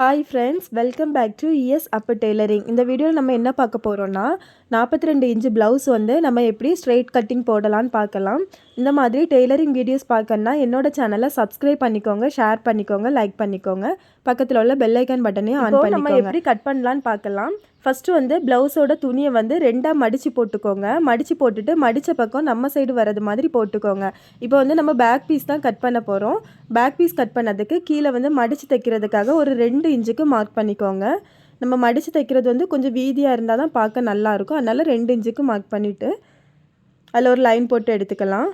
Hi friends welcome back to E S upper tailoring இந்த வீடியோவில் நம்ம என்ன பார்க்க போகிறோன்னா நாற்பத்தி ரெண்டு இன்ச்சு ப்ளவுஸ் வந்து நம்ம எப்படி ஸ்ட்ரெயிட் கட்டிங் போடலான்னு பார்க்கலாம். இந்த மாதிரி டெய்லரிங் வீடியோஸ் பார்க்கணுன்னா என்னோட சேனலை சப்ஸ்கிரைப் பண்ணிக்கோங்க ஷேர் பண்ணிக்கோங்க லைக் பண்ணிக்கோங்க. பக்கத்தில் உள்ள பெல் ஐக்கான் பட்டனையும் ஆன் பண்ணி நம்ம எப்படி கட் பண்ணலான்னு பார்க்கலாம். ஃபஸ்ட்டு வந்து ப்ளவுஸோட துணியை வந்து ரெண்டாக மடித்து போட்டுக்கோங்க. மடித்து போட்டுட்டு மடித்த பக்கம் நம்ம சைடு வர்றது மாதிரி போட்டுக்கோங்க. இப்போ வந்து நம்ம பேக் பீஸ் தான் கட் பண்ண போகிறோம் பேக் பீஸ் கட் பண்ணதுக்கு கீழே வந்து மடித்து தைக்கிறதுக்காக ஒரு ரெண்டு இன்ச்சுக்கு மார்க் பண்ணிக்கோங்க. நம்ம மடித்து தைக்கிறது வந்து கொஞ்சம் வீதியாக இருந்தால் தான் பார்க்க நல்லாயிருக்கும் அதனால் ரெண்டு இன்ச்சுக்கு மார்க் பண்ணிவிட்டு அதில் ஒரு லைன் போட்டு எடுத்துக்கலாம்.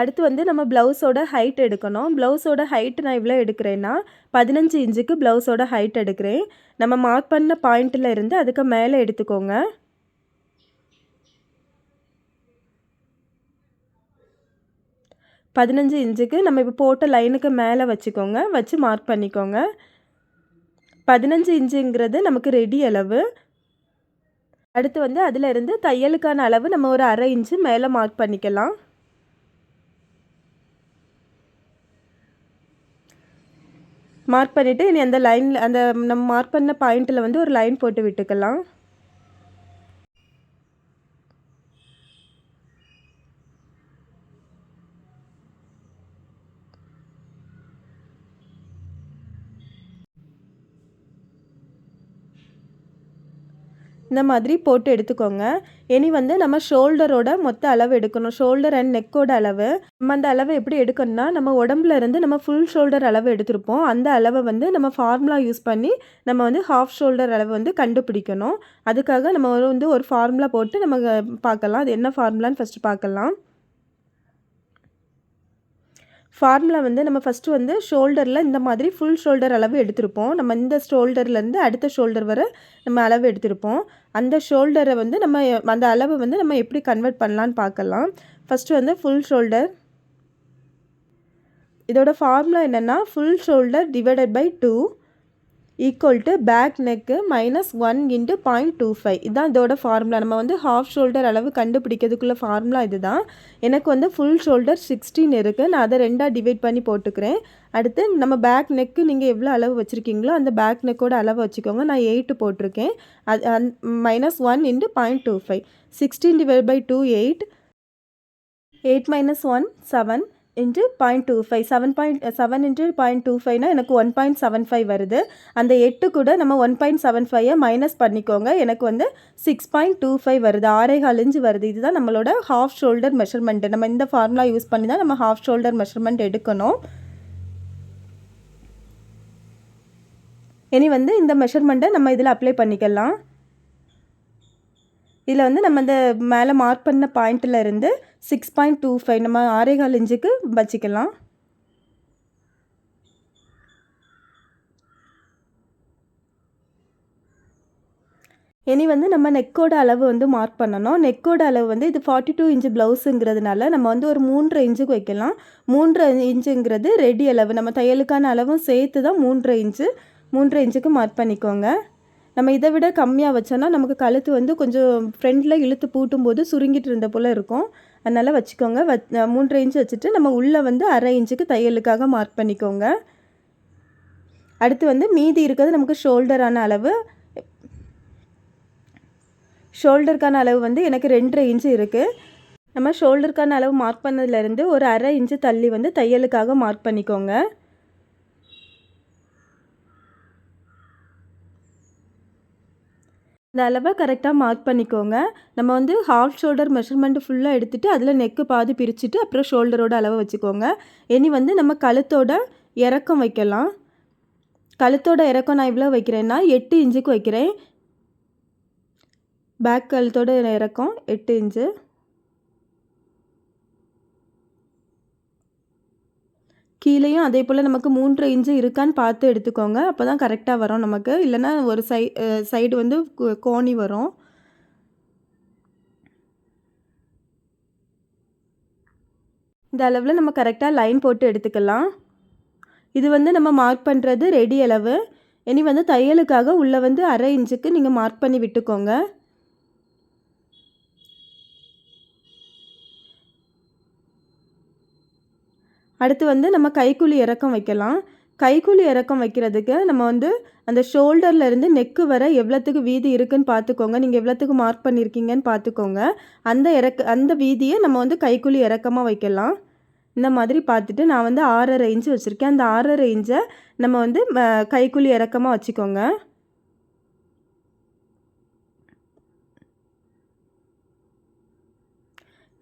அடுத்து வந்து நம்ம ப்ளவுஸோட ஹைட் எடுக்கணும். ப்ளவுஸோட ஹைட் நான் இவ்வளோ எடுக்கிறேன்னா பதினஞ்சு இன்ச்சுக்கு ப்ளவுஸோட ஹைட் எடுக்கிறேன். நம்ம மார்க் பண்ண பாயிண்ட்டில் இருந்து அதுக்கு மேலே எடுத்துக்கோங்க. பதினஞ்சு இன்ச்சுக்கு நம்ம இப்போ போட்ட லைனுக்கு மேலே வச்சுக்கோங்க. வச்சு மார்க் பண்ணிக்கோங்க. பதினஞ்சு இன்ச்சுங்கிறது நமக்கு ரெடி அளவு. அடுத்து வந்து அதில் இருந்து தையலுக்கான அளவு நம்ம ஒரு அரை இன்ச்சு மேலே மார்க் பண்ணிக்கலாம். மார்க் பண்ணிவிட்டு இனி அந்த லைனில் அந்த நம்ம மார்க் பண்ண பாயிண்ட்டில் வந்து ஒரு லைன் போட்டு விட்டுக்கலாம். இந்த மாதிரி போட்டு எடுத்துக்கோங்க. இனி வந்து நம்ம ஷோல்டரோட மொத்த அளவு எடுக்கணும். ஷோல்டர் அண்ட் நெக்கோட அளவு. நம்ம அந்த அளவை எப்படி எடுக்கணும்னா நம்ம உடம்புல இருந்து நம்ம ஃபுல் ஷோல்டர் அளவு எடுத்திருப்போம். அந்த அளவை வந்து நம்ம ஃபார்முலா யூஸ் பண்ணி நம்ம வந்து ஹாஃப் ஷோல்டர் அளவு வந்து கண்டுபிடிக்கணும். அதுக்காக நம்ம வந்து ஒரு ஃபார்முலா போட்டு நம்ம பார்க்கலாம். அது என்ன ஃபார்முலான்னு ஃபஸ்ட்டு பார்க்கலாம். ஃபார்முலா வந்து நம்ம ஃபஸ்ட்டு வந்து ஷோல்டரில் இந்த மாதிரி ஃபுல் ஷோல்டர் அளவு எடுத்திருப்போம். நம்ம இந்த ஷோல்டர்லேருந்து அடுத்த ஷோல்டர் வரை நம்ம அளவு எடுத்திருப்போம். அந்த ஷோல்டரை வந்து நம்ம அந்த அளவு வந்து நம்ம எப்படி கன்வெர்ட் பண்ணலான்னு பார்க்கலாம். ஃபஸ்ட்டு வந்து ஃபுல் ஷோல்டர் இதோட ஃபார்முலா என்னென்னா full shoulder divided by two equal to back neck minus one into point two five இதுதான் இதோட ஃபார்முலா நம்ம வந்து ஹாஃப் ஷோல்டர் அளவு கண்டுபிடிக்கிறதுக்குள்ள ஃபார்முலா இது தான் எனக்கு வந்து ஃபுல் ஷோல்டர் சிக்ஸ்டீன் இருக்குது நான் அதை ரெண்டாக டிவைட் பண்ணி போட்டுக்கிறேன். அடுத்து நம்ம பேக் நெக்கு நீங்கள் எவ்வளோ அளவு வச்சுருக்கீங்களோ அந்த பேக் நெக்கோட அளவு வச்சுக்கோங்க. நான் எயிட்டு போட்டிருக்கேன். அது அந் minus one into point two five sixteen divide by two eight eight minus one seven into point two five seven point seven into point two ஃபைவ்னா எனக்கு ஒன் பாயிண்ட் செவன் ஃபைவ் வருது. அந்த எட்டு கூட நம்ம ஒன் பாயிண்ட் செவன் ஃபைவை minus பண்ணிக்கோங்க. எனக்கு வந்து சிக்ஸ் பாயிண்ட் டூ ஃபைவ் வருது. ஆறே கால் இன்ச்சு வருது. இதுதான் நம்மளோட ஹாஃப் ஷோல்டர் மெஷர்மெண்ட்டு நம்ம இந்த ஃபார்முலா யூஸ் பண்ணி தான் நம்ம ஹாஃப் ஷோல்டர் மெஷர்மெண்ட் எடுக்கணும். இனி வந்து இந்த மெஷர்மெண்ட்டை நம்ம இதில் அப்ளை பண்ணிக்கலாம். இதில் வந்து நம்ம இந்த மேலே மார்க் பண்ண பாயிண்ட்டில் இருந்து சிக்ஸ் பாயிண்ட் டூ ஃபைவ் நம்ம ஆறேகால் இன்ச்சுக்கு வச்சுக்கலாம். இனி வந்து நம்ம நெக்கோட அளவு வந்து மார்க் பண்ணணும். நெக்கோட அளவு வந்து இது ஃபார்ட்டி டூ இன்ச்சு ப்ளவுஸுங்கிறதுனால நம்ம வந்து ஒரு மூன்றரை இன்ச்சுக்கு வைக்கலாம். மூன்றரை இன்ச்சுங்கிறது ரெடி அளவு. நம்ம தையலுக்கான அளவும் சேர்த்து தான் மூன்றரை இன்ச்சு மூன்றரை இன்ச்சுக்கு மார்க் பண்ணிக்கோங்க. நம்ம இதை விட கம்மியாக வச்சோன்னா நமக்கு கழுத்து வந்து கொஞ்சம் ஃப்ரெண்டில் இழுத்து பூட்டும் போது சுருங்கிட்டு இருந்த போல் இருக்கும். அதனால் வச்சுக்கோங்க. வ மூன்றரை இன்ச்சு வச்சுட்டு நம்ம உள்ளே வந்து அரை இன்ச்சுக்கு தையலுக்காக மார்க் பண்ணிக்கோங்க. அடுத்து வந்து மீதி இருக்கிறது நமக்கு ஷோல்டரான அளவு. ஷோல்டருக்கான அளவு வந்து எனக்கு ரெண்டரை இன்ச்சு இருக்குது நம்ம ஷோல்டருக்கான அளவு மார்க் பண்ணதுலேருந்து ஒரு அரை இன்ச்சு தள்ளி வந்து தையலுக்காக மார்க் பண்ணிக்கோங்க. இந்த அளவை கரெக்டாக மார்க் பண்ணிக்கோங்க. நம்ம வந்து ஹாஃப் ஷோல்டர் மெஷர்மெண்ட் ஃபுல்லாக எடுத்துகிட்டு அதில் நெக்கு பாதி பிரிச்சுட்டு அப்புறம் ஷோல்டரோட அளவை வச்சுக்கோங்க. இனி வந்து நம்ம கழுத்தோட இறக்கம் வைக்கலாம். கழுத்தோட இறக்கம் நான் இவ்வளோ வைக்கிறேன்னா எட்டு இன்ச்சுக்கு வைக்கிறேன். பேக் கழுத்தோட இறக்கம் எட்டு இன்ச்சு. கீழேயும் அதே போல் நமக்கு மூன்று இன்ச்சு இருக்கான்னு பார்த்து எடுத்துக்கோங்க. அப்போ தான் கரெக்டாக வரும் நமக்கு. இல்லைன்னா ஒரு சை சைடு வந்து கோணி வரும். இந்த அளவில் நம்ம கரெக்டாக லைன் போட்டு எடுத்துக்கலாம். இது வந்து நம்ம மார்க் பண்ணுறது ரெடி அளவு. இனி வந்து தையலுக்காக உள்ளே வந்து அரை இன்ச்சுக்கு நீங்கள் மார்க் பண்ணி விட்டுக்கோங்க. அடுத்து வந்து நம்ம கைக்குழி இறக்கம் வைக்கலாம். கைக்குழி இறக்கம் வைக்கிறதுக்கு நம்ம வந்து அந்த ஷோல்டர்லேருந்து நெக்கு வர எவ்வளோத்துக்கு வீதி இருக்குன்னு பார்த்துக்கோங்க. நீங்கள் எவ்வளோத்துக்கு மார்க் பண்ணியிருக்கீங்கன்னு பார்த்துக்கோங்க. அந்த இறக்க அந்த வீதியை நம்ம வந்து கைக்குழி இறக்கமாக வைக்கலாம். இந்த மாதிரி பார்த்துட்டு நான் வந்து ஆறரை இன்ச்சு வச்சுருக்கேன். அந்த ஆறரை இன்ச்சை நம்ம வந்து ம- கைக்குழி இறக்கமாக வச்சுக்கோங்க.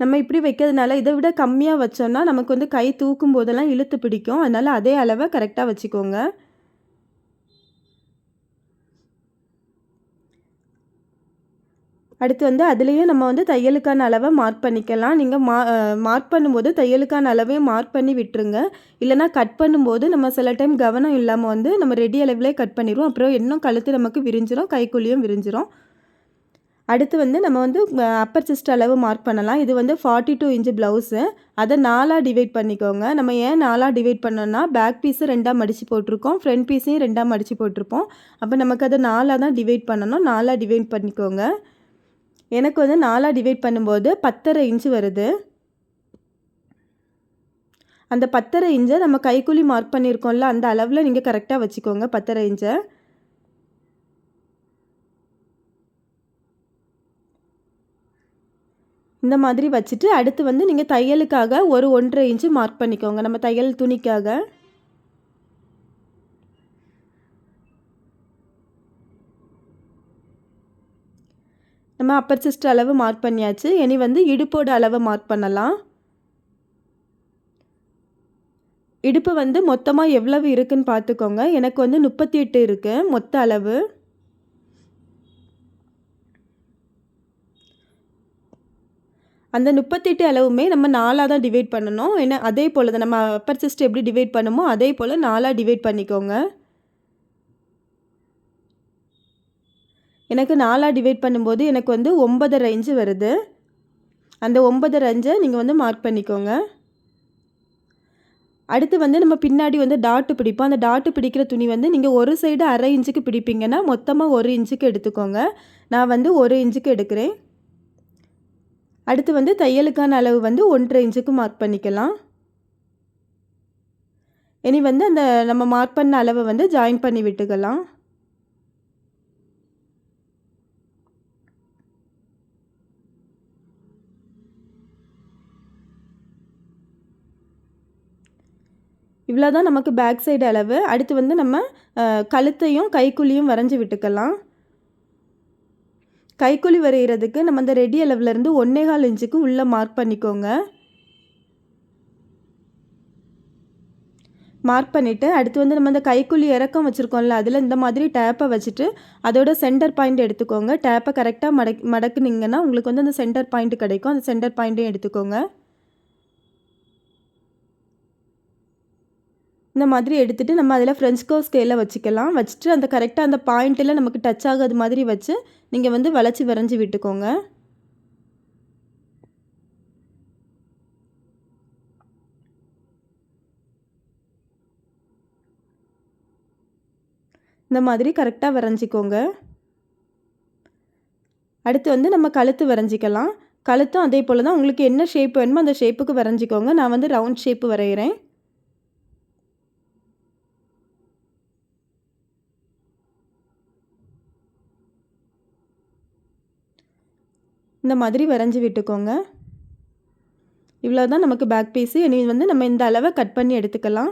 நம்ம இப்படி வைக்கிறதுனால இதை விட கம்மியாக வச்சோம்னா நமக்கு வந்து கை தூக்கும் போதெல்லாம் இழுத்து பிடிக்கும். அதனால் அதே அளவை கரெக்டாக வச்சுக்கோங்க. அடுத்து வந்து அதுலேயும் நம்ம வந்து தையலுக்கான அளவை மார்க் பண்ணிக்கலாம். நீங்கள் மா மார்க் பண்ணும்போது தையலுக்கான அளவையும் மார்க் பண்ணி விட்டுருங்க. இல்லைனா கட் பண்ணும்போது நம்ம சில டைம் கவனம் இல்லாமல் வந்து நம்ம ரெடி அளவிலே கட் பண்ணிடுவோம். அப்புறம் இன்னும் கழுத்து நமக்கு விரிஞ்சிரும் கைக்குழியும் விரிஞ்சிரும். அடுத்து வந்து நம்ம வந்து அப்பர் செஸ்ட் அளவு மார்க் பண்ணலாம். இது வந்து ஃபார்ட்டி டூ இன்ச்சு ப்ளவுஸு அதை நாலாக டிவைட் பண்ணிக்கோங்க. நம்ம ஏன் நாலாக டிவைட் பண்ணோன்னா பேக் பீஸு ரெண்டாக மடித்து போட்டிருக்கோம். ஃப்ரண்ட் பீஸையும் ரெண்டாக மடித்து போட்டிருப்போம். அப்போ நமக்கு அதை நாலாக தான் டிவைட் பண்ணணும். நாலாக டிவைட் பண்ணிக்கோங்க. எனக்கு வந்து நாலாக டிவைட் பண்ணும்போது பத்தரை இன்ச்சு வருது. அந்த பத்தரை இன்ச்சை நம்ம கைக்குலி மார்க் பண்ணியிருக்கோம்ல அந்த அளவில் நீங்கள் கரெக்டாக வச்சுக்கோங்க பத்தரை இன்ச்சை இந்த மாதிரி வச்சுட்டு அடுத்து வந்து நீங்கள் தையலுக்காக ஒரு ஒன்றரை இன்ச்சு மார்க் பண்ணிக்கோங்க. நம்ம தையல் துணிக்காக. நம்ம அப்பர் சிஸ்ட் அளவு மார்க் பண்ணியாச்சு. இனி வந்து இடுப்போட அளவை மார்க் பண்ணலாம். இடுப்பு வந்து மொத்தமாக எவ்வளவு இருக்குன்னு பார்த்துக்கோங்க. எனக்கு வந்து முப்பத்தி எட்டு இருக்குது மொத்த அளவு. அந்த முப்பத்தெட்டு அளவுமே நம்ம நாலாக தான் டிவைட் பண்ணணும். ஏன்னா அதே போல் தான் நம்ம அப்பர் செஸ்ட் எப்படி டிவைட் பண்ணுமோ அதே போல் நாலாக டிவைட் பண்ணிக்கோங்க. எனக்கு நாலாக டிவைட் பண்ணும்போது எனக்கு வந்து ஒன்பதரை இன்ச்சு வருது. அந்த ஒன்பதரை இன்ச்சை நீங்கள் வந்து மார்க் பண்ணிக்கோங்க. அடுத்து வந்து நம்ம பின்னாடி வந்து டாட்டு பிடிப்போம். அந்த டாட்டு பிடிக்கிற துணி வந்து நீங்கள் ஒரு சைடு அரை இன்ச்சுக்கு பிடிப்பீங்கன்னா மொத்தமாக ஒரு இன்ச்சுக்கு எடுத்துக்கோங்க. நான் வந்து ஒரு இன்ச்சுக்கு எடுக்கிறேன். அடுத்து வந்து தையலுக்கான அளவு வந்து ஒன்றரை இன்ச்சுக்கு மார்க் பண்ணிக்கலாம். இனி வந்து அந்த நம்ம மார்க் பண்ண அளவை வந்து ஜாயின் பண்ணி விட்டுக்கலாம். இவ்வளோ தான் நமக்கு பேக் சைடு அளவு. அடுத்து வந்து நம்ம கழுத்தையும் கைக்குழியும் வரைஞ்சி விட்டுக்கலாம். கைக்குழி வரைகிறதுக்கு நம்ம அந்த ரெடி அளவுலேருந்து ஒன்னேகால் இன்ச்சுக்கு உள்ளே மார்க் பண்ணிக்கோங்க. மார்க் பண்ணிவிட்டு அடுத்து வந்து நம்ம அந்த கைக்குழி இறக்கம் வச்சுருக்கோம்ல அதில் இந்த மாதிரி டேப்பை வச்சுட்டு அதோட சென்டர் பாயிண்ட் எடுத்துக்கோங்க. டேப்பை கரெக்டாக மடக் மடக்குனீங்கன்னா உங்களுக்கு வந்து அந்த சென்டர் பாயிண்ட் கிடைக்கும். அந்த சென்டர் பாயிண்ட்டையும் எடுத்துக்கோங்க. இந்த மாதிரி எடுத்துகிட்டு நம்ம அதில் ஃப்ரெஞ்ச் கோ ஸ்கேலில் வச்சுக்கலாம். வச்சுட்டு அந்த கரெக்டாக அந்த பாயிண்ட்டில் நமக்கு டச் ஆகாத மாதிரி வச்சு நீங்கள் வந்து வளைச்சி வரைஞ்சி விட்டுக்கோங்க. இந்த மாதிரி கரெக்டாக வரைஞ்சிக்கோங்க. அடுத்து வந்து நம்ம கழுத்து வரைஞ்சிக்கலாம். கழுத்தும் அதே போல் தான் உங்களுக்கு என்ன ஷேப் வேணுமோ அந்த ஷேப்புக்கு வரைஞ்சிக்கோங்க. நான் வந்து ரவுண்ட் ஷேப்பு வரைகிறேன். இந்த மாதிரி வரைஞ்சி விட்டுக்கோங்க. இவ்வளோ தான் நமக்கு பேக் பீஸு இனி வந்து நம்ம இந்த அளவை கட் பண்ணி எடுத்துக்கலாம்.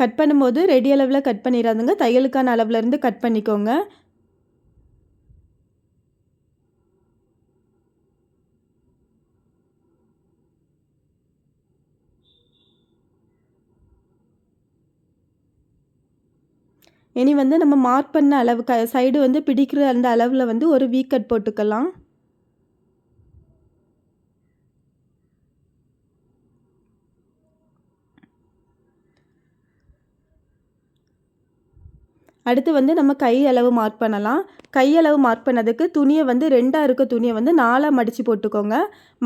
கட் பண்ணும்போது ரெடி அளவில் கட் பண்ணிடாதுங்க. தையலுக்கான அளவுலேருந்து கட் பண்ணிக்கோங்க. இனி வந்து நம்ம மார்க் பண்ண அளவு க சைடு வந்து பிடிக்கிற அந்த அளவில் வந்து ஒரு வீக்கட் போட்டுக்கலாம். அடுத்து வந்து நம்ம கை அளவு மார்க் பண்ணலாம். கையளவு மார்க் பண்ணதுக்கு துணியை வந்து ரெண்டாக இருக்க துணியை வந்து நாலாக மடித்து போட்டுக்கோங்க.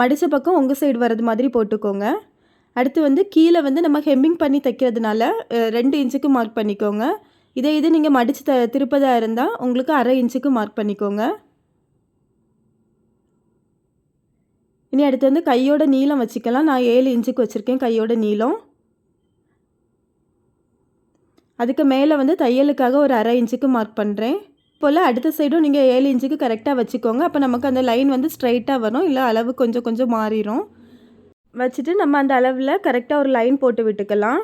மடித்த பக்கம் உங்கள் சைடு வர்றது மாதிரி போட்டுக்கோங்க. அடுத்து வந்து கீழே வந்து நம்ம ஹெம்மிங் பண்ணி தைக்கிறதுனால ரெண்டு இன்ச்சுக்கு மார்க் பண்ணிக்கோங்க. இதே இது நீங்கள் மடித்து த திருப்பதாக இருந்தால் உங்களுக்கு அரை இன்ச்சுக்கு மார்க் பண்ணிக்கோங்க. இனி அடுத்து வந்து கையோட நீளம் வச்சுக்கலாம். நான் ஏழு இன்ச்சுக்கு வச்சுருக்கேன் கையோட நீளம். அதுக்கு மேலே வந்து தையலுக்காக ஒரு அரை இன்ச்சுக்கு மார்க் பண்ணுறேன் போல் அடுத்த சைடும் நீங்கள் ஏழு இன்ச்சுக்கு கரெக்டாக வச்சுக்கோங்க. அப்போ நமக்கு அந்த லைன் வந்து ஸ்ட்ரைட்டாக வரும். இல்லை அளவு கொஞ்சம் கொஞ்சம் மாறிடும் வச்சுட்டு நம்ம அந்த அளவில் கரெக்டாக ஒரு லைன் போட்டு விட்டுக்கலாம்.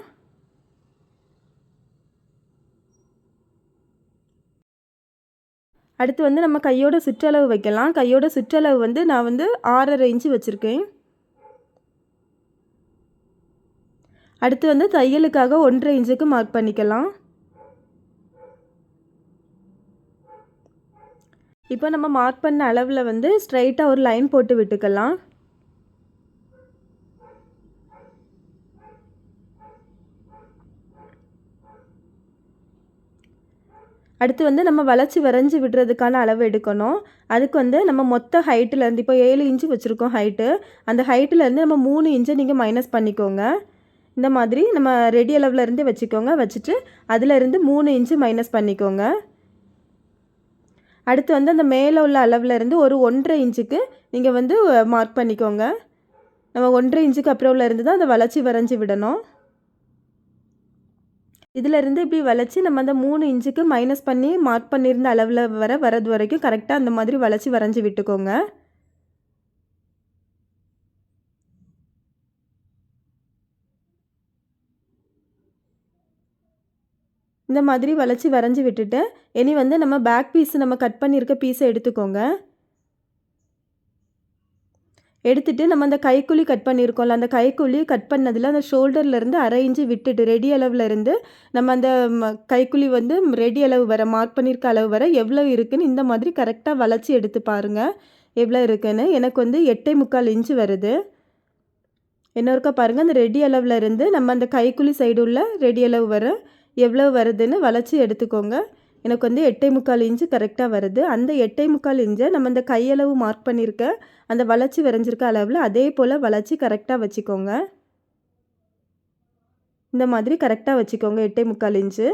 அடுத்து வந்து நம்ம கையோட சுற்றளவு வைக்கலாம். கையோட சுற்றளவு வந்து நான் வந்து ஆறரை இன்ச்சு வச்சுருக்கேன். அடுத்து வந்து தையலுக்காக ஒன்றரை இன்ச்சுக்கு மார்க் பண்ணிக்கலாம். இப்போ நம்ம மார்க் பண்ண அளவில் வந்து ஸ்ட்ரைட்டாக ஒரு லைன் போட்டு விட்டுக்கலாம். அடுத்து வந்து நம்ம வளைச்சி வரைஞ்சி விடுறதுக்கான அளவு எடுக்கணும். அதுக்கு வந்து நம்ம மொத்த ஹைட்டிலேருந்து இப்போ ஏழு இன்ச்சு வச்சுருக்கோம் ஹைட்டு அந்த ஹைட்டிலேருந்து நம்ம மூணு இன்ச்சை நீங்கள் மைனஸ் பண்ணிக்கோங்க. இந்த மாதிரி நம்ம ரெடி அளவுலேருந்தே வச்சுக்கோங்க. வச்சுட்டு அதிலேருந்து மூணு இன்ச்சு மைனஸ் பண்ணிக்கோங்க. அடுத்து வந்து அந்த மேலே உள்ள அளவுலேருந்து ஒரு ஒன்றரை இன்ச்சுக்கு நீங்கள் வந்து மார்க் பண்ணிக்கோங்க. நம்ம ஒன்றரை இன்ச்சுக்கு அப்புறம் உள்ள இருந்து தான் அந்த வளைச்சி வரைஞ்சி விடணும். இதிலேருந்து இப்படி வளைச்சி நம்ம அந்த மூணு இன்ச்சுக்கு மைனஸ் பண்ணி மார்க் பண்ணியிருந்த அளவில் வர வரது வரைக்கும் கரெக்டாக அந்த மாதிரி வளைச்சி வரைஞ்சி விட்டுக்கோங்க. இந்த மாதிரி வளைச்சி வரைஞ்சி விட்டுட்டு இனி வந்து நம்ம பேக் பீஸ் நம்ம கட் பண்ணியிருக்க பீஸை எடுத்துக்கோங்க. எடுத்துகிட்டு நம்ம அந்த கைக்குழி கட் பண்ணியிருக்கோம்ல அந்த கைக்குழி கட் பண்ணதில் அந்த ஷோல்டர்லேருந்து அரை இன்ச்சு விட்டுட்டு ரெடி அளவுலேருந்து இருந்து நம்ம அந்த கைக்குழி வந்து ரெடி அளவு வர மார்க் பண்ணியிருக்க அளவு வர எவ்வளோ இருக்குதுன்னு இந்த மாதிரி கரெக்டாக வளைச்சி எடுத்து பாருங்கள் எவ்வளோ இருக்குன்னு? எனக்கு வந்து எட்டே முக்கால் இன்ச்சு வருது. இன்னொருக்கா பாருங்கள் அந்த ரெடி அளவில் இருந்து நம்ம அந்த கைக்குழி சைடு உள்ள ரெடி அளவு வர எவ்வளோ வருதுன்னு வளைச்சி எடுத்துக்கோங்க. எனக்கு வந்து எட்டை முக்கால் இன்ச்சு கரெக்டாக வருது. அந்த எட்டை முக்கால் இன்ச்சை நம்ம இந்த கையளவு மார்க் பண்ணியிருக்க அந்த வளைச்சி வரைஞ்சிருக்க அளவில் அதே போல் வளைச்சி கரெக்டாக வச்சுக்கோங்க. இந்த மாதிரி கரெக்டாக வச்சுக்கோங்க எட்டை முக்கால் இன்ச்சு.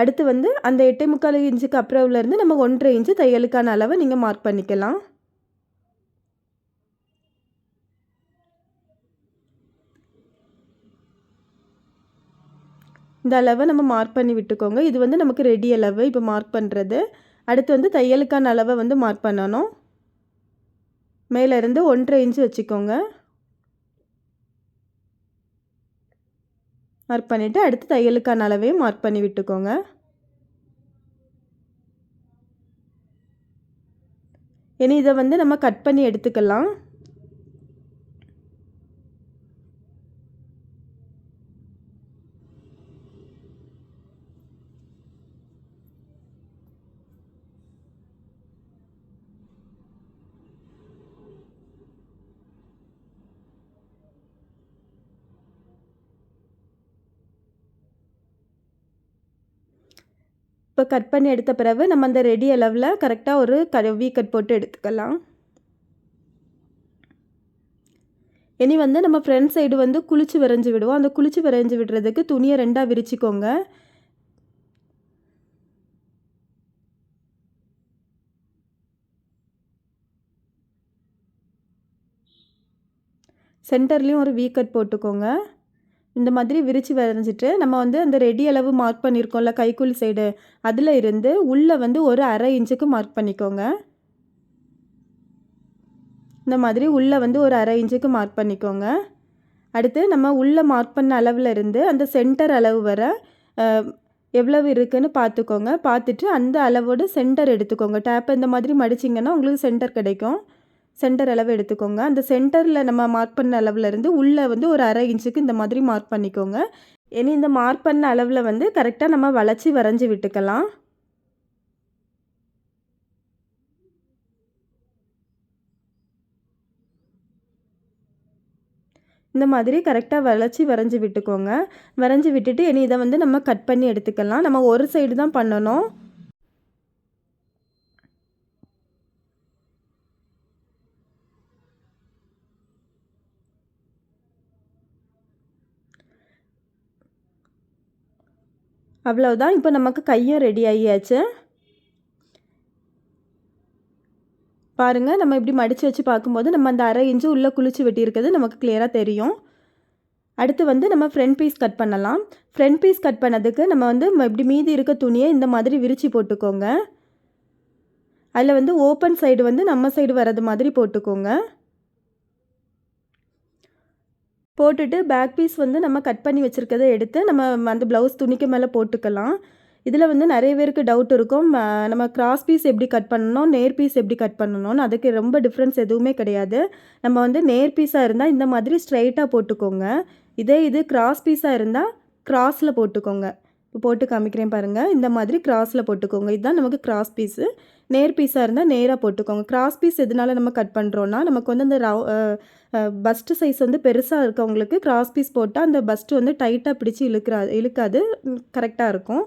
அடுத்து வந்து அந்த எட்டை முக்கால் இன்ச்சுக்கு அப்புறம்லேருந்து நம்ம ஒன்றரை இன்ச்சு தையலுக்கான அளவை நீங்கள் மார்க் பண்ணிக்கலாம். இந்த அளவை நம்ம மார்க் பண்ணி விட்டுக்கோங்க. இது வந்து நமக்கு ரெடி அளவு. இப்போ மார்க் பண்ணுறது அடுத்து வந்து தையலுக்கான அளவை வந்து மார்க் பண்ணணும். மேலேருந்து ஒன்றரை இன்ச்சு வச்சுக்கோங்க. மார்க் பண்ணிவிட்டு அடுத்து தையலுக்கான அளவையும் மார்க் பண்ணி விட்டுக்கோங்க. இனி இதை வந்து நம்ம கட் பண்ணி எடுத்துக்கலாம். இப்போ கட் பண்ணி எடுத்த பிறகு நம்ம அந்த ரெடி அளவில் கரெக்டாக ஒரு க வீ கட் போட்டு எடுத்துக்கலாம். இனி வந்து நம்ம ஃப்ரண்ட் சைடு வந்து குளிச்சு விரைஞ்சி விடுவோம். அந்த குளிச்சு விரைஞ்சி விடுறதுக்கு துணியை ரெண்டாக விரிச்சிக்கோங்க. சென்டர்லேயும் ஒரு வீ கட் போட்டுக்கோங்க. இந்த மாதிரி விரித்து வரைஞ்சிட்டு நம்ம வந்து அந்த ரெடி அளவு மார்க் பண்ணியிருக்கோம்ல கைக்கூலி சைடு. அதில் இருந்து உள்ளே வந்து ஒரு அரை இன்ச்சுக்கு மார்க் பண்ணிக்கோங்க. இந்த மாதிரி உள்ளே வந்து ஒரு அரை இன்ச்சுக்கு மார்க் பண்ணிக்கோங்க. அடுத்து நம்ம உள்ளே மார்க் பண்ண அளவில் இருந்து அந்த சென்டர் அளவு வர எவ்வளவு இருக்குதுன்னு பார்த்துக்கோங்க. பார்த்துட்டு அந்த அளவோடு சென்டர் எடுத்துக்கோங்க. டேப்பை இந்த மாதிரி மடிச்சிங்கன்னா உங்களுக்கு சென்டர் கிடைக்கும். சென்டர் அளவு எடுத்துக்கோங்க. அந்த சென்டரில் நம்ம மார்க் பண்ண அளவுலேருந்து இருந்து உள்ளே வந்து ஒரு அரை இன்ச்சுக்கு இந்த மாதிரி மார்க் பண்ணிக்கோங்க. இனி இந்த மார்க் பண்ண அளவில் வந்து கரெக்டாக நம்ம வளைச்சி வரைஞ்சி விட்டுக்கலாம். இந்த மாதிரி கரெக்டாக வளைச்சி வரைஞ்சி விட்டுக்கோங்க. வரைஞ்சி விட்டுட்டு இனி இதை வந்து நம்ம கட் பண்ணி எடுத்துக்கலாம். நம்ம ஒரு சைடு தான் பண்ணணும். அவ்வளவுதான். இப்போ நமக்கு கையும் ரெடி ஆகியாச்சு. பாருங்கள் நம்ம இப்படி மடித்து வச்சு பார்க்கும்போது நம்ம அந்த அரை இன்ச்சு உள்ளே குளிச்சு வெட்டியிருக்கிறது நமக்கு கிளியராக தெரியும். அடுத்து வந்து நம்ம ஃப்ரண்ட் பீஸ் கட் பண்ணலாம். ஃப்ரண்ட் பீஸ் கட் பண்ணதுக்கு நம்ம வந்து இப்படி மீதி இருக்க துணியை இந்த மாதிரி விரித்து போட்டுக்கோங்க. அதில் வந்து ஓப்பன் சைடு வந்து நம்ம சைடு வர்றது மாதிரி போட்டுக்கோங்க. போட்டுட்டு பேக் பீஸ் வந்து நம்ம கட் பண்ணி வச்சுருக்கதை எடுத்து நம்ம அந்த ப்ளவுஸ் துணிக்கு மேலே போட்டுக்கலாம். இதில் வந்து நிறைய பேருக்கு டவுட் இருக்கும். நம்ம கிராஸ் பீஸ் எப்படி கட் பண்ணணும் நேர் பீஸ் எப்படி கட் பண்ணணும்னு. அதுக்கு ரொம்ப டிஃப்ரென்ஸ் எதுவுமே கிடையாது. நம்ம வந்து நேர் பீஸாக இருந்தால் இந்த மாதிரி ஸ்ட்ரைட்டாக போட்டுக்கோங்க. இதே இது கிராஸ் பீஸாக இருந்தால் கிராஸில் போட்டுக்கோங்க. போட்டு காமிக்கிறேன் பாருங்கள் இந்த மாதிரி கிராஸில் போட்டுக்கோங்க. இதுதான் நமக்கு கிராஸ் பீஸு நேர் பீஸாக இருந்தால் நேராக போட்டுக்கோங்க. கிராஸ் பீஸ் எதனால நம்ம கட் பண்ணுறோன்னா நமக்கு வந்து அந்த ரவ் பஸ்ட்டு சைஸ் வந்து பெருசாக இருக்கவங்களுக்கு கிராஸ் பீஸ் போட்டால் அந்த பஸ்ட்டு வந்து டைட்டாக பிடிச்சி இழுக்கிறா இழுக்காது. கரெக்டாக இருக்கும்.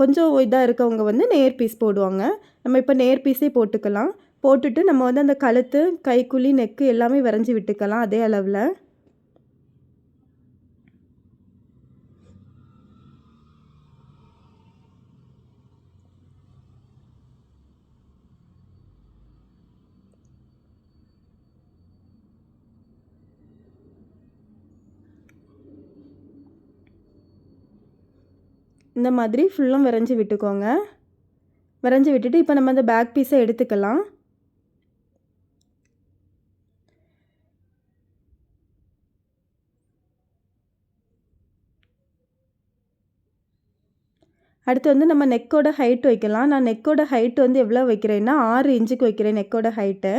கொஞ்சம் இதாக இருக்கவங்க வந்து நேர் பீஸ் போடுவாங்க. நம்ம இப்போ நேர் பீஸே போட்டுக்கலாம். போட்டுட்டு நம்ம வந்து அந்த கழுத்து கைக்குழி நெக்கு எல்லாமே வரைஞ்சி விட்டுக்கலாம். அதே அளவில். இந்த மாதிரி ஃபுல்லும் விரைஞ்சி விட்டுக்கோங்க. விரைஞ்சி விட்டுட்டு இப்போ நம்ம அந்த பேக் பீஸை எடுத்துக்கலாம். அடுத்து வந்து நம்ம நெக்கோட ஹைட் வைக்கலாம். நான் நெக்கோட ஹைட் வந்து எவ்வளோ வைக்கிறேன்னா ஆறு இன்ச்சுக்கு வைக்கிறேன் நெக்கோட ஹைட்டு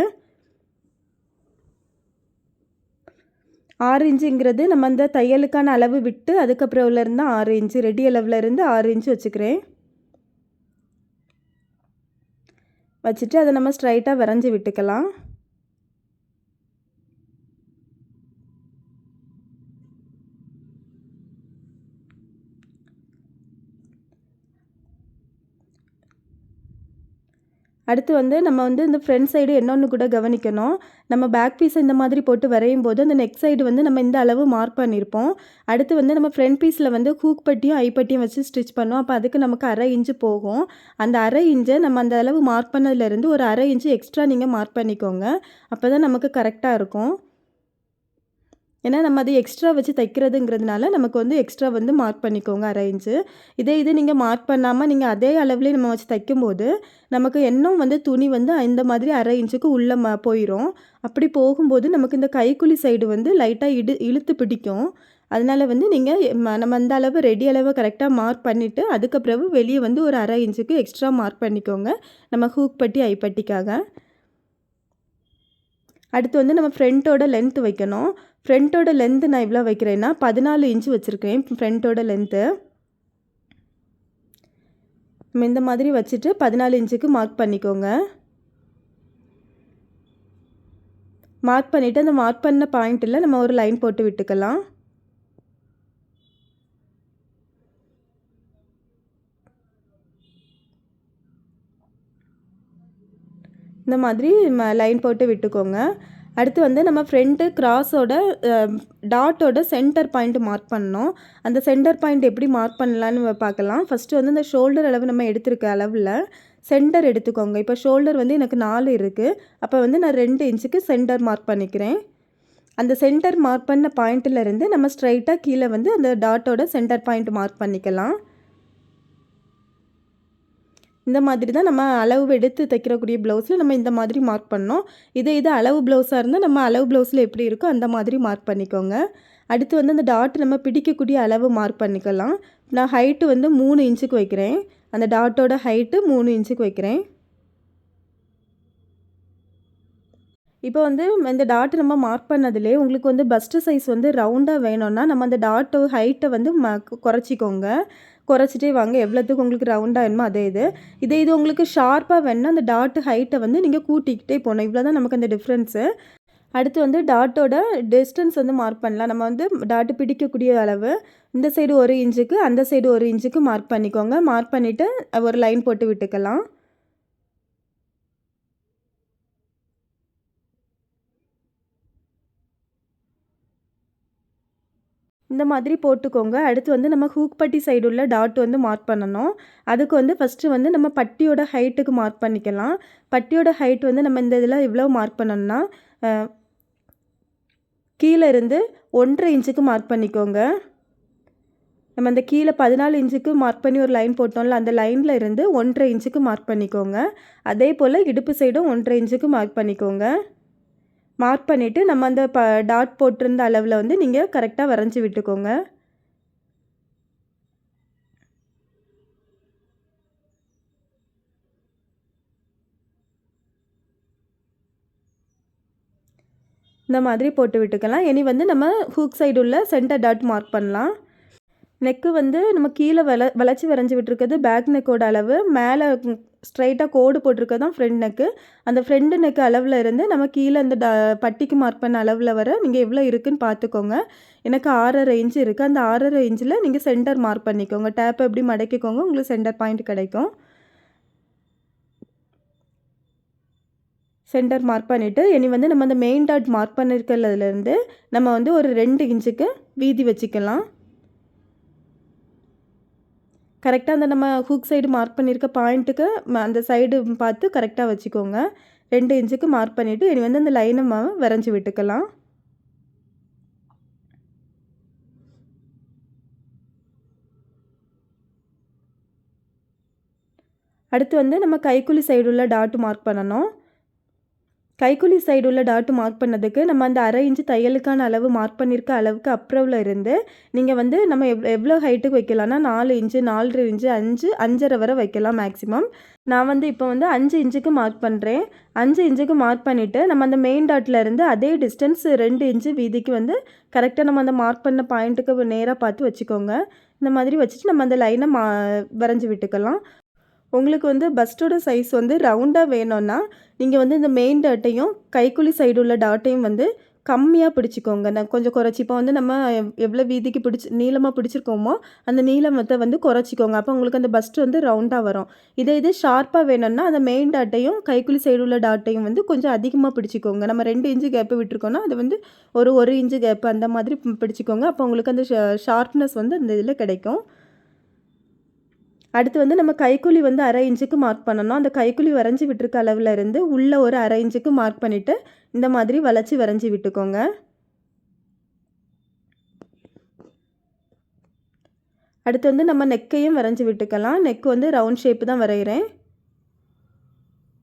ஆறு இன்ச்சுங்கிறது நம்ம அந்த தையலுக்கான அளவு விட்டு அதுக்கப்புறம் இருந்து ஆறு இன்ச்சு ரெடி அளவில் இருந்து ஆறு இன்ச்சு வச்சுக்கிறேன். வச்சுட்டு அதை நம்ம ஸ்ட்ரைட்டாக வரைஞ்சி விட்டுக்கலாம். அடுத்து வந்து நம்ம வந்து இந்த ஃப்ரண்ட் சைடு இன்னொன்று கூட கவனிக்கணும். நம்ம பேக் பீஸ் இந்த மாதிரி போட்டு வரையும் போது அந்த நெக் சைடு வந்து நம்ம இந்த அளவு மார்க் பண்ணியிருப்போம் அடுத்து வந்து நம்ம ஃப்ரண்ட் பீஸில் வந்து ஹூக் பட்டியும் ஐப்பட்டியும் வச்சு ஸ்டிச் பண்ணோம் அப்போ அதுக்கு நமக்கு அரை இன்ச்சு போகும். அந்த அரை இன்ச்சை நம்ம அந்த அளவு மார்க் பண்ணதுலேருந்து ஒரு அரை இன்ச்சு எக்ஸ்ட்ரா நீங்கள் மார்க் பண்ணிக்கோங்க. அப்போ தான் நமக்கு கரெக்டாக இருக்கும். ஏன்னா நம்ம அது எக்ஸ்ட்ரா வச்சு தைக்கிறதுங்கிறதுனால நமக்கு வந்து எக்ஸ்ட்ரா வந்து மார்க் பண்ணிக்கோங்க அரை இன்ச்சு இதே இது நீங்கள் மார்க் பண்ணாமல் நீங்கள் அதே அளவுலேயே நம்ம வச்சு தைக்கும்போது நமக்கு இன்னும் வந்து துணி வந்து இந்த மாதிரி அரை இன்ச்சுக்கு உள்ளே ம போயிடும் அப்படி போகும்போது நமக்கு இந்த கைக்குழி சைடு வந்து லைட்டாக இடு இழுத்து பிடிக்கும். அதனால் வந்து நீங்கள் நம்ம அந்த அளவு ரெடி அளவு கரெக்டாக மார்க் பண்ணிவிட்டு அதுக்கப்புறம் வெளியே வந்து ஒரு அரை இன்ச்சுக்கு எக்ஸ்ட்ரா மார்க் பண்ணிக்கோங்க. நம்ம ஹூக் பட்டி ஐப்பட்டிக்காக அடுத்து வந்து நம்ம ஃப்ரண்ட்டோட லென்த் வைக்கணும். ஃப்ரண்ட்டோட லென்த்து நான் இவ்வளோ வைக்கிறேன்னா பதினாலு இன்ச்சு வச்சுருக்கேன் ஃப்ரண்ட்டோட லென்த்து நம்ம இந்த மாதிரி வச்சுட்டு பதினாலு இன்ச்சுக்கு மார்க் பண்ணிக்கோங்க. மார்க் பண்ணிவிட்டு அந்த மார்க் பண்ண பாயிண்ட்டில் நம்ம ஒரு லைன் போட்டு விட்டுக்கலாம். இந்த மாதிரி லைன் போட்டு விட்டுக்கோங்க. அடுத்து வந்து நம்ம ஃப்ரண்ட்டு கிராஸோட டாட்டோட சென்டர் பாயிண்ட் மார்க் பண்ணோம் அந்த சென்டர் பாயிண்ட் எப்படி மார்க் பண்ணலான்னு பார்க்கலாம். ஃபஸ்ட்டு வந்து இந்த ஷோல்டர் அளவு நம்ம எடுத்திருக்க அளவில் சென்டர் எடுத்துக்கோங்க. இப்போ ஷோல்டர் வந்து எனக்கு நாலு இருக்குது அப்போ வந்து நான் ரெண்டு இன்ச்சுக்கு சென்டர் மார்க் பண்ணிக்கிறேன். அந்த சென்டர் மார்க் பண்ண பாயிண்ட்டில் நம்ம ஸ்ட்ரைட்டாக கீழே வந்து அந்த டாட்டோட சென்டர் பாயிண்ட் மார்க் பண்ணிக்கலாம். இந்த மாதிரி தான் நம்ம அளவு எடுத்து தைக்கிறக்கூடிய ப்ளவுஸில் நம்ம இந்த மாதிரி மார்க் பண்ணோம். இதே இது அளவு ப்ளவுஸாக இருந்தால் நம்ம அளவு ப்ளவுஸில் எப்படி இருக்கோ அந்த மாதிரி மார்க் பண்ணிக்கோங்க. அடுத்து வந்து அந்த டாட் நம்ம பிடிக்கக்கூடிய அளவு மார்க் பண்ணிக்கலாம். நான் ஹைட்டு வந்து மூணு இன்ச்சுக்கு வைக்கிறேன். அந்த டாட்டோட ஹைட்டு மூணு இன்ச்சுக்கு வைக்கிறேன். இப்போ வந்து இந்த டாட் நம்ம மார்க் பண்ணதுலே உங்களுக்கு வந்து பஸ்ட்டு சைஸ் வந்து ரவுண்டாக வேணும்னா நம்ம அந்த டாட்டு ஹைட்டை வந்து ம குறைச்சிக்கோங்க. குறைச்சிட்டே வாங்க. எவ்வளோத்துக்கு உங்களுக்கு ரவுண்டாக வேணுமோ அதே இது. இதே இது உங்களுக்கு ஷார்ப்பாக வேணுன்னா அந்த டாட்டு ஹைட்டை வந்து நீங்கள் கூட்டிக்கிட்டே போகணும். இவ்வளோ தான் நமக்கு அந்த டிஃப்ரென்ஸு அடுத்து வந்து டாட்டோட டிஸ்டன்ஸ் வந்து மார்க் பண்ணலாம். நம்ம வந்து டாட்டு பிடிக்கக்கூடிய அளவு இந்த சைடு ஒரு இன்ச்சுக்கு அந்த சைடு ஒரு இன்ச்சுக்கு மார்க் பண்ணிக்கோங்க. மார்க் பண்ணிவிட்டு ஒரு லைன் போட்டு விட்டுக்கலாம். இந்த மாதிரி போட்டுக்கோங்க. அடுத்து வந்து நம்ம ஹூக்பட்டி சைடு உள்ள டாட் வந்து மார்க் பண்ணணும். அதுக்கு வந்து ஃபஸ்ட்டு வந்து நம்ம பட்டியோட ஹைட்டுக்கு மார்க் பண்ணிக்கலாம். பட்டியோட ஹைட் வந்து நம்ம இந்த இதில் எவ்வளோ மார்க் பண்ணணும்னா கீழே இருந்து ஒன்றரை இன்ச்சுக்கு மார்க் பண்ணிக்கோங்க. நம்ம அந்த கீழே பதினாலு இன்ச்சுக்கு மார்க் பண்ணி ஒரு லைன் போட்டோம்ல அந்த லைனில் இருந்து ஒன்றரை இன்ச்சுக்கு மார்க் பண்ணிக்கோங்க. அதே போல் இடுப்பு சைடும் ஒன்றரை இன்ச்சுக்கு மார்க் பண்ணிக்கோங்க. மார்க் பண்ணிவிட்டு நம்ம அந்த ப டாட் போட்டிருந்த அளவில் வந்து நீங்கள் கரெக்டாக வரைஞ்சி விட்டுக்கோங்க. இந்த மாதிரி போட்டு விட்டுக்கலாம். இனி வந்து நம்ம ஹூக் சைடு உள்ள சென்டர் டாட் மார்க் பண்ணலாம். நெக்கு வந்து நம்ம கீழே வள வளைச்சி வரைஞ்சி விட்டுருக்கிறது பேக் நெக்கோட அளவு. மேலே ஸ்ட்ரைட்டாக கோடு போட்டிருக்க தான் ஃப்ரெண்ட் நெக்கு அந்த ஃப்ரெண்டு நெக்கு அளவில் இருந்து நம்ம கீழே அந்த ட பட்டிக்கு மார்க் பண்ண அளவில் வர நீங்கள் எவ்வளோ இருக்குன்னு பார்த்துக்கோங்க எனக்கு ஆறரை இன்ச்சு இருக்குது அந்த ஆறரை இன்ச்சில் நீங்கள் சென்டர் மார்க் பண்ணிக்கோங்க. டேப்பை எப்படி மடக்கிக்கோங்க உங்களுக்கு சென்டர் பாயிண்ட் கிடைக்கும். சென்டர் மார்க் பண்ணிவிட்டு இனி வந்து நம்ம அந்த மெயின் டாட் மார்க் பண்ணியிருக்கிறதுலேருந்து நம்ம வந்து ஒரு ரெண்டு இன்ச்சுக்கு வீதி வச்சுக்கலாம். கரெக்டாக அந்த நம்ம ஹூக் சைடு மார்க் பண்ணியிருக்க பாயிண்ட்டுக்கு அந்த சைடு பார்த்து கரெக்டாக வச்சுக்கோங்க. ரெண்டு இன்ச்சுக்கு மார்க் பண்ணிவிட்டு இனி வந்து அந்த லைனை வரைஞ்சி விட்டுக்கலாம். அடுத்து வந்து நம்ம கைக்குழி சைடு உள்ள டாட் மார்க் பண்ணணும். கைக்குழி சைடு உள்ள டாட்டு மார்க் பண்ணதுக்கு நம்ம அந்த அரை இன்ச்சு தையலுக்கான அளவு மார்க் பண்ணியிருக்க அளவுக்கு அப்புறவில் இருந்து நீங்கள் வந்து நம்ம எவ் எவ்வளோ ஹைட்டுக்கு வைக்கலாம்னா நாலு இன்ச்சு நாலரை இன்ச்சு அஞ்சு அஞ்சரை வரை வைக்கலாம் மேக்ஸிமம் நான் வந்து இப்போ வந்து அஞ்சு இன்ச்சுக்கு மார்க் பண்ணுறேன் அஞ்சு இன்ச்சுக்கு மார்க் பண்ணிவிட்டு நம்ம அந்த மெயின் டாட்டில் இருந்து அதே டிஸ்டன்ஸ் ரெண்டு இன்ச்சு வீதிக்கு வந்து கரெக்டாக நம்ம அந்த மார்க் பண்ண பாயிண்ட்டுக்கு நேராக பார்த்து வச்சுக்கோங்க. இந்த மாதிரி வச்சுட்டு நம்ம அந்த லைனை மா வரைஞ்சி விட்டுக்கலாம். உங்களுக்கு வந்து பஸ்ட்டோட சைஸ் வந்து ரவுண்டாக வேணும்னா நீங்கள் வந்து இந்த மெயின் டாட்டையும் கைக்குழி சைடு உள்ள டாட்டையும் வந்து கம்மியாக பிடிச்சிக்கோங்க. நான் கொஞ்சம் குறைச்சி இப்போ வந்து நம்ம எவ்வளோ வீதிக்கு பிடிச்சி நீளமாக பிடிச்சிருக்கோமோ அந்த நீளமத்தை வந்து குறைச்சிக்கோங்க. அப்போ உங்களுக்கு அந்த பஸ்ட் வந்து ரவுண்டாக வரும். இதே இது ஷார்ப்பாக வேணும்னா அந்த மெயின் டாட்டையும் கைக்குழி சைடு உள்ள டாட்டையும் வந்து கொஞ்சம் அதிகமாக பிடிச்சிக்கோங்க. நம்ம ரெண்டு இன்ச்சு கேப்பு விட்டுருக்கோம்னா அது வந்து ஒரு ஒரு இன்ச்சு கேப்பு அந்த மாதிரி பிடிச்சிக்கோங்க. அப்போ உங்களுக்கு அந்த ஷார்ப்னஸ் வந்து அந்த இதில் கிடைக்கும். அடுத்து வந்து நம்ம கைக்குழி வந்து அரை இன்ச்சுக்கு மார்க் பண்ணணும். அந்த கைக்குழி வரைஞ்சி விட்டுருக்க அளவில் இருந்து உள்ளே ஒரு அரை இன்ச்சுக்கு மார்க் பண்ணிவிட்டு இந்த மாதிரி வளைச்சி வரைஞ்சி விட்டுக்கோங்க. அடுத்து வந்து நம்ம நெக்கையும் வரைஞ்சி விட்டுக்கலாம். நெக் வந்து ரவுண்ட் ஷேப்பு தான் வரைகிறேன்.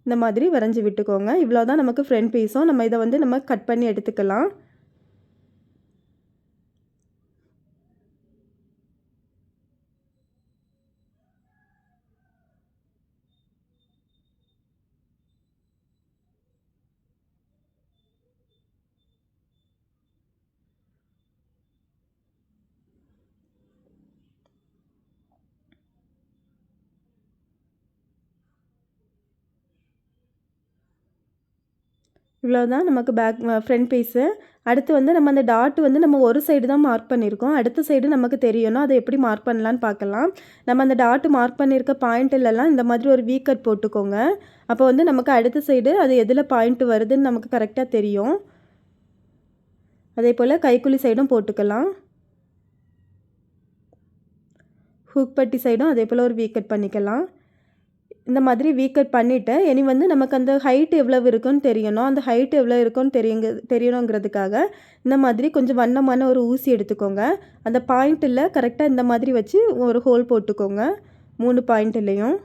இந்த மாதிரி வரைஞ்சி விட்டுக்கோங்க. இவ்வளோ தான் நமக்கு ஃப்ரண்ட் பீஸும் நம்ம இதை வந்து நம்ம கட் பண்ணி எடுத்துக்கலாம். இவ்வளோ தான் நமக்கு பேக் ஃப்ரண்ட் பீஸு அடுத்து வந்து நம்ம அந்த டாட் வந்து நம்ம ஒரு சைடு தான் மார்க் பண்ணியிருக்கோம். அடுத்த சைடு நமக்கு தெரியணும். அதை எப்படி மார்க் பண்ணலான்னு பார்க்கலாம். நம்ம அந்த டாட் மார்க் பண்ணியிருக்க பாயிண்ட்டிலலாம் இந்த மாதிரி ஒரு வீக்கட் போட்டுக்கோங்க. அப்போ வந்து நமக்கு அடுத்த சைடு அது எதில் பாயிண்ட் வருதுன்னு நமக்கு கரெக்டாக தெரியும். அதே போல் கைக்குழி சைடும் போட்டுக்கலாம். ஹூக் பட்டி சைடும் அதே போல் ஒரு வீக்கட் பண்ணிக்கலாம். இந்த மாதிரி வீக்கட் பண்ணிவிட்டு இனி வந்து நமக்கு அந்த ஹைட் எவ்வளவு இருக்குன்னு தெரியணும். அந்த ஹைட் எவ்வளோ இருக்குன்னு தெரியுங்க தெரியணுங்கிறதுக்காக இந்த மாதிரி கொஞ்சம் வண்ணமான ஒரு ஊசி எடுத்துக்கோங்க. அந்த பாயிண்ட்டில் கரெக்டாக இந்த மாதிரி வச்சு ஒரு ஹோல் போட்டுக்கோங்க. மூணு பாயிண்ட்லேயும்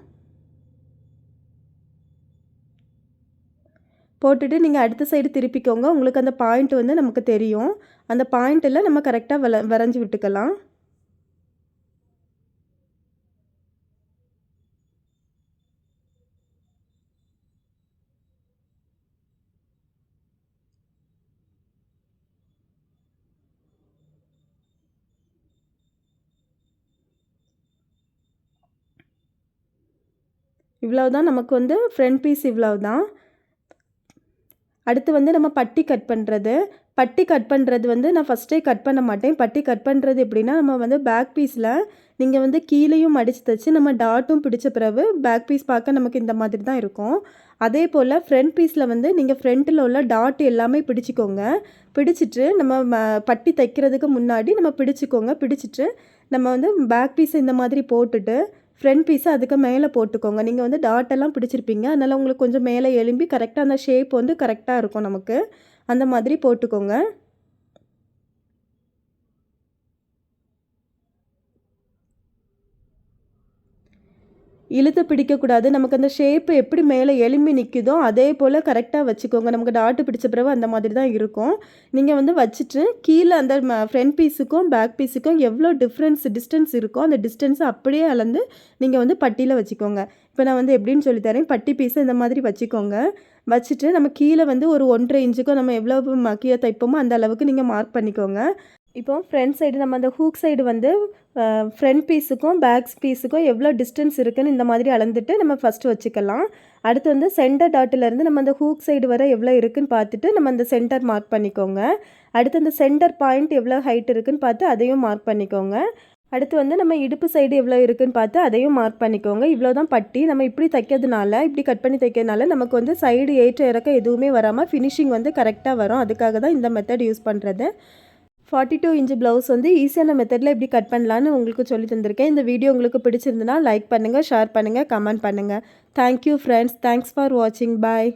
போட்டுட்டு நீங்கள் அடுத்த சைடு திருப்பிக்கோங்க. உங்களுக்கு அந்த பாயிண்ட் வந்து நமக்கு தெரியும். அந்த பாயிண்ட்டில் நம்ம கரெக்டாக வள வரைஞ்சி விட்டுக்கலாம். இவ்வளோ தான் நமக்கு வந்து ஃப்ரண்ட் பீஸ் இவ்வளோ தான் அடுத்து வந்து நம்ம பட்டி கட் பண்ணுறது பட்டி கட் பண்ணுறது வந்து நான் ஃபஸ்ட்டே கட் பண்ண மாட்டேன். பட்டி கட் பண்ணுறது எப்படின்னா நம்ம வந்து பேக் பீஸில் நீங்கள் வந்து கீழேயும் மடித்து தைச்சு நம்ம டாட்டும் பிடிச்ச பிறகு பேக் பீஸ் பார்க்க நமக்கு இந்த மாதிரி தான் இருக்கும். அதே போல் ஃப்ரண்ட் பீஸில் வந்து நீங்கள் ஃப்ரண்ட்டில் உள்ள டாட் எல்லாமே பிடிச்சிக்கோங்க. பிடிச்சிட்டு நம்ம ம- பட்டி தைக்கிறதுக்கு முன்னாடி நம்ம பிடிச்சிக்கோங்க. பிடிச்சிட்டு நம்ம வந்து பேக் பீஸை இந்த மாதிரி போட்டுட்டு ஃப்ரண்ட் பீஸை அதுக்கு மேலே போட்டுக்கோங்க. நீங்கள் வந்து டாட்டெல்லாம் பிடிச்சிருப்பீங்க. அதனால் உங்களுக்கு கொஞ்சம் மேலே எலும்பி கரெக்டாக அந்த ஷேப் வந்து கரெக்டாக இருக்கும் நமக்கு. அந்த மாதிரி போட்டுக்கோங்க. இழுத்து பிடிக்கக்கூடாது. நமக்கு அந்த ஷேப்பு எப்படி மேலே எலும்பி நிற்குதோ அதே போல் கரெக்டாக வச்சுக்கோங்க. நமக்கு டாட்டு பிடிச்ச பிறகு அந்த மாதிரி தான் இருக்கும். நீங்கள் வந்து வச்சுட்டு கீழே அந்த ஃப்ரண்ட் பீஸுக்கும் பேக் பீஸுக்கும் எவ்வளோ டிஃப்ரென்ஸ் டிஸ்டன்ஸ் இருக்கோ அந்த டிஸ்டன்ஸை அப்படியே அளந்து நீங்கள் வந்து பட்டியில் வச்சுக்கோங்க. இப்போ நான் வந்து எப்படின்னு சொல்லித்தரேன் பட்டி பீஸை இந்த மாதிரி வச்சுக்கோங்க. வச்சுட்டு நம்ம கீழே வந்து ஒரு ஒன்றரை இன்ச்சுக்கும் நம்ம எவ்வளோ மக்கிய தைப்போமோ அந்த அளவுக்கு நீங்கள் மார்க் பண்ணிக்கோங்க. இப்போ ஃப்ரண்ட் சைடு நம்ம அந்த ஹூக் சைடு வந்து ஃப்ரண்ட் பீஸுக்கும் பேக் பீஸுக்கும் எவ்வளோ டிஸ்டன்ஸ் இருக்குன்னு இந்த மாதிரி அளந்துட்டு நம்ம ஃபஸ்ட்டு வச்சுக்கலாம். அடுத்து வந்து சென்டர் டாட்டிலேருந்து நம்ம அந்த ஹூக் சைடு வர எவ்வளோ இருக்குன்னு பார்த்துட்டு நம்ம அந்த சென்டர் மார்க் பண்ணிக்கோங்க. அடுத்து அந்த சென்டர் பாயிண்ட் எவ்வளோ ஹைட் இருக்குன்னு பார்த்து அதையும் மார்க் பண்ணிக்கோங்க. அடுத்து வந்து நம்ம இடுப்பு சைடு எவ்வளோ இருக்குன்னு பார்த்து அதையும் மார்க் பண்ணிக்கோங்க. இவ்வளோ தான் பட்டி. நம்ம இப்படி தைக்கிறதுனால இப்படி கட் பண்ணி தைக்கிறதுனால நமக்கு வந்து சைடு ஏற்ற இறக்க எதுவுமே வராமல் ஃபினிஷிங் வந்து கரெக்டாக வரும். அதுக்காக தான் இந்த மெத்தட் யூஸ் பண்ணுறது ஃபார்ட்டி டூ இன்ச்சு ப்ளவுஸ் வந்து ஈஸியான மெத்தடில் எப்படி கட் பண்ணலான்னு உங்களுக்கு சொல்லி தந்திருக்கேன். இந்த வீடியோ உங்களுக்கு பிடிச்சிருந்துன்னா லைக் பண்ணுங்கள் ஷேர் பண்ணுங்கள் கமெண்ட் பண்ணுங்கள் thank you friends thanks for வாட்சிங் பாய்